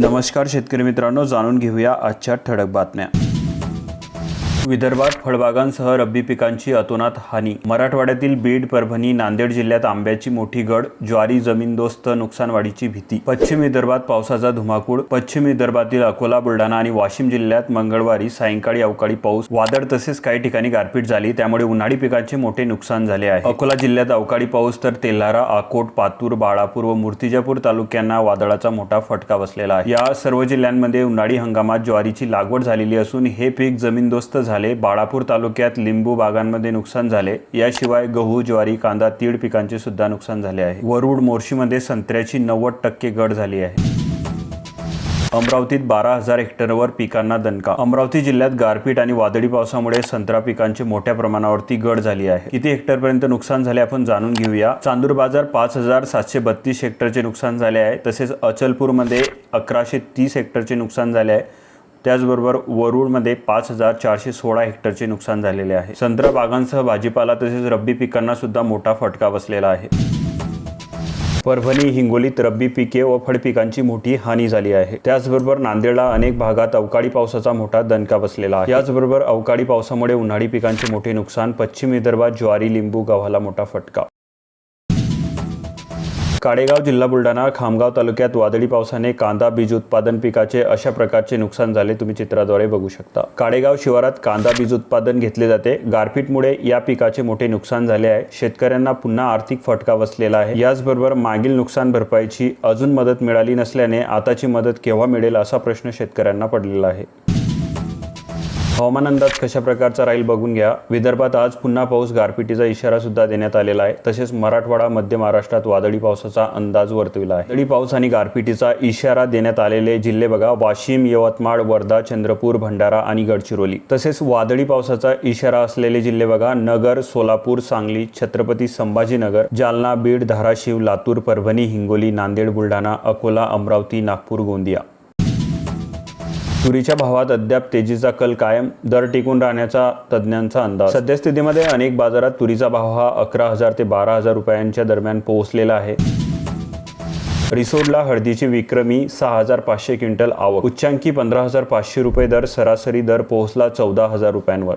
नमस्कार शेतकरी मित्रांनो. जाणून घेऊया आजच्या ठळक बातम्या. विदर्भात फळबागांसह रब्बी पिकांची अतोनात हानी. मराठवाड्यातील बीड परभणी नांदेड जिल्ह्यात आंब्याची मोठी गड ज्वारी जमीनदोस्त नुकसानवाढीची भीती. पश्चिम विदर्भात पावसाचा धुमाकूळ पश्चिम विदर्भातील अकोला बुलढाणा आणि वाशिम जिल्ह्यात मंगळवारी सायंकाळी अवकाळी पाऊस. वादळ तसेच काही ठिकाणी गारपीट झाली त्यामुळे उन्हाळी पिकांचे मोठे नुकसान झाले आहे. अकोला जिल्ह्यात अवकाळी पाऊस तर तेल्हारा आकोट पातूर बाळापूर व मूर्तिजापूर तालुक्यांना वादळाचा मोठा फटका बसलेला आहे. या सर्व जिल्ह्यांमध्ये उन्हाळी हंगामात ज्वारीची लागवड झालेली असून हे पीक जमीनदोस्त झाले बाळापूर तालुक्यात लिंबू बागांमध्ये नुकसान झाले याशिवाय गहू ज्वारी कांदा तीळ पिकांचे सुद्धा नुकसान झाले आहे. वरुड मोर्शीमध्ये संत्र्याची नव्वद टक्के गड झाली आहे. अमरावतीत बारा हजार हेक्टरवर पिकांना दणका. अमरावती जिल्ह्यात गारपीट आणि वादळी पावसामुळे संत्रा पिकांची मोठ्या प्रमाणावरती गड झाली आहे. किती हेक्टरपर्यंत नुकसान झाले आपण जाणून घेऊया. चांदूर बाजार पाच हजार सातशे बत्तीस हेक्टरचे नुकसान झाले आहे. तसेच अचलपूरमध्ये अकराशे तीस हेक्टरचे नुकसान झाले आहे. त्याचबरोबर वरुडमध्ये पाच हजार चारशे सोळा हेक्टरचे नुकसान झालेले आहे. संत्रा बागांसह भाजीपाला तसेच रब्बी पिकांना सुद्धा मोठा फटका बसलेला आहे. परभणी हिंगोलीत रब्बी पिके व फळपिकांची मोठी हानी झाली आहे. त्याचबरोबर नांदेडला अनेक भागात अवकाळी पावसाचा मोठा दणका बसलेला आहे. याचबरोबर अवकाळी पावसामुळे उन्हाळी पिकांचे मोठे नुकसान पश्चिम विदर्भात ज्वारी लिंबू गव्हाला मोठा फटका. काडेगाव जिल्हा बुलढाणा खामगाव तालुक्यात वादळी पावसाने कांदा बीज उत्पादन पिकाचे अशा प्रकारचे नुकसान झाले. तुम्ही चित्राद्वारे बघू शकता. काडेगाव शिवारात कांदा बीज उत्पादन घेतले जाते. गारपीटमुळे या पिकाचे मोठे नुकसान झाले आहे. शेतकऱ्यांना पुन्हा आर्थिक फटका बसलेला आहे. याचबरोबर मागील नुकसान भरपाईची अजून मदत मिळाली नसल्याने आताची मदत केव्हा मिळेल असा प्रश्न शेतकऱ्यांना पडलेला आहे. हवामान अंदाज कशा प्रकारचा राहील बघून घ्या. विदर्भात आज पुन्हा पाऊस गारपिटीचा इशारा सुद्धा देण्यात आलेला आहे. तसेच मराठवाडा मध्य महाराष्ट्रात वादळी पावसाचा अंदाज वर्तविला आहे. वादळी पाऊस आणि गारपिटीचा इशारा देण्यात आलेले जिल्हे बघा. वाशिम यवतमाळ वर्धा चंद्रपूर भंडारा आणि गडचिरोली. तसेच वादळी पावसाचा इशारा असलेले जिल्हे बघा. नगर सोलापूर सांगली छत्रपती संभाजीनगर जालना बीड धाराशिव लातूर परभणी हिंगोली नांदेड बुलढाणा अकोला अमरावती नागपूर गोंदिया. तुरीच्या भावात अद्याप तेजीचा कल कायम दर टिकून राहण्याचा तज्ज्ञांचा अंदाज. सद्यस्थितीमध्ये अनेक बाजारात तुरीचा भाव हा अकरा हजार ते बारा हजार रुपयांच्या दरम्यान पोहोचलेला आहे. रिसोडला हळदीची विक्रमी सहा हजार पाचशे क्विंटल आवक. उच्चांकी पंधरा हजार पाचशे रुपये दर सरासरी दर पोहोचला चौदा हजार रुपयांवर.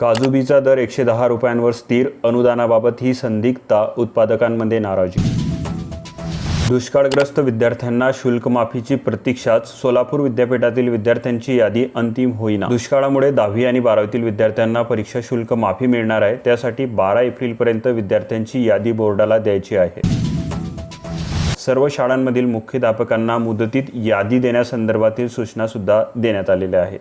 काजूबीचा दर एकशे दहा रुपयांवर स्थिर अनुदानाबाबत ही संदिग्धता उत्पादकांमध्ये नाराजी. दुष्काळग्रस्त विद्यार्थ्यांना शुल्कमाफीची प्रतीक्षाच सोलापूर विद्यापीठातील विद्यार्थ्यांची यादी अंतिम होईना. दुष्काळामुळे दहावी आणि बारावीतील विद्यार्थ्यांना परीक्षा शुल्क माफी मिळणार आहे. त्यासाठी बारा एप्रिलपर्यंत विद्यार्थ्यांची यादी बोर्डाला द्यायची आहे. सर्व शाळांमधील मुख्याध्यापकांना मुदतीत यादी देण्यासंदर्भातील सूचनासुद्धा देण्यात आलेल्या आहेत.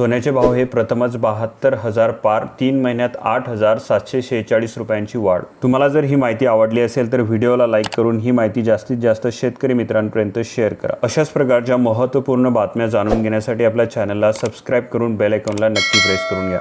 सोन्याचे भाव हे प्रथमच बहात्तर हजार पार तीन महिन्यात आठ हजार सातशे शेहेचाळीस रुपयांची वाढ. तुम्हाला जर ही माहिती आवडली असेल तर व्हिडिओला लाईक करून ही माहिती जास्तीत जास्त शेतकरी मित्रांपर्यंत शेअर करा. अशाच प्रकारच्या महत्त्वपूर्ण बातम्या जाणून घेण्यासाठी आपल्या चॅनलला सबस्क्राईब करून बेल आयकॉनला नक्की प्रेस करून घ्या.